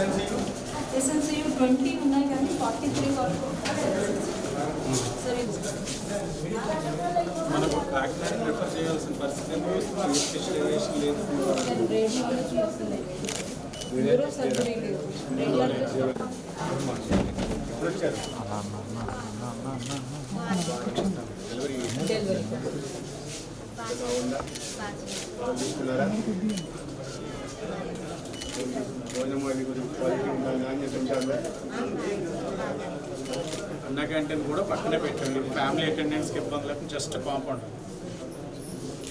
ఎస్ఎన్సీలు SNCU twenty ఉన్నాయి కానీ forty three వరకు సరే మనకు కాకినాడ ప్రిఫర్ చేయాల్సిన పరిస్థితి స్పెషలైజేషన్ లేదు రేడియాలజీ వస్తుంది న్యూరో సర్జరీ లేదు రేడియాలజీ ఎప్పుడు వచ్చారు డెలివరీ భోజనం అది కొంచెం క్వాలిటీ ఉండాలి నాణ్యత ఉంటుందా అన్న క్యాంటీన్ కూడా పక్కనే పెట్టండి. ఫ్యామిలీ అటెండెన్స్కి ఇబ్బంది లేకుండా జస్ట్ కాంపౌండ్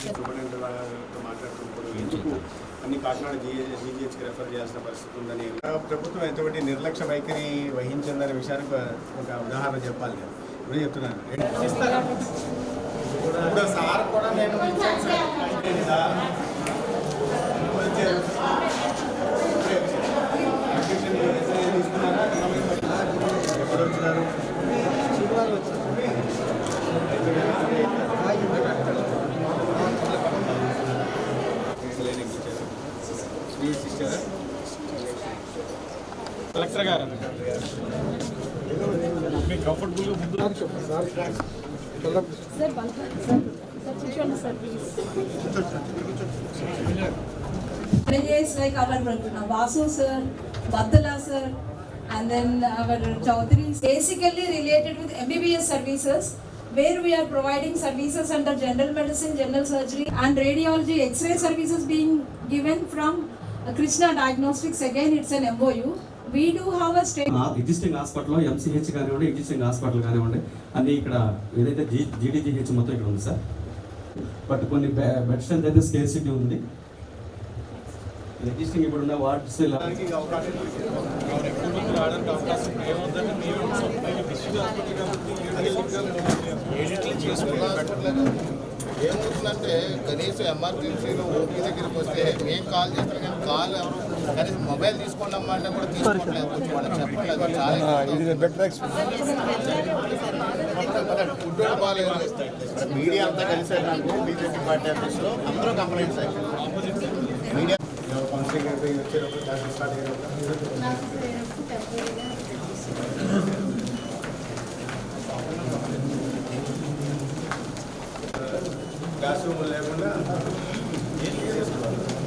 సూపరింటెండెంట్ వాళ్ళతో మాట్లాడుతున్నప్పుడు ఎందుకు అన్ని కాకినాడ జీజీహెచ్కి రెఫర్ చేయాల్సిన పరిస్థితి ఉందని ప్రభుత్వం ఎంతటి నిర్లక్ష్య వైఖరి వహించిందనే విషయానికి ఒక ఉదాహరణ చెప్పాలి నేను. ఇప్పుడు చెప్తున్నాను. సార్ కూడా నేను కలెక్టర్ గారు మీకు కంఫర్టబుల్గా ముందు సార్ బల్క్ సార్ సార్ కూర్చోండి sir please Managers like our uh, Vasu sir, Badala sir, and then our Chaudhary, basically related with MBBS services, where we are providing services under general medicine, general surgery, and radiology, X-ray services being given from uh, Krishna Diagnostics. Again, it's an MOU. We do have a state. Existing హాస్పిటల్లో MCH కానివ్వండి existing hospital కానివ్వండి అన్ని ఇక్కడ ఏదైతే G GDGH మొత్తం ఇక్కడ ఉంది sir but కొన్ని బెడ్ స్ట్రెంత్ అయితే స్కేర్సిటీ ఉంది ఎగ్జిస్టింగ్ ఇప్పుడు ఉన్న వార్డ్స్ అవకాశం ఏమవుతుందంటే కనీసం ఎమర్జెన్సీలో ఓపీ దగ్గరికి వస్తే మేము కాల్ చేస్తాం కానీ కాల్ ఎవరు? కనీసం మొబైల్ తీసుకోండి అమ్మా అంటే కూడా తీసుకోవట్లేదు. కొంచెం వాళ్ళకి చెప్పట్లేదు. చాలా ఫుడ్ బాగాలేదు. మీడియా అంతా కలిసే నాకు బీజేపీ పార్టీ ఆఫీస్లో అందరూ కంప్లైంట్స్ మీడియా కౌన్సిలింగ్ అయిపోయి వచ్చేటప్పుడు క్లాస్ స్టార్ట్ లేకుండా ఏం చేసుకోవాలి.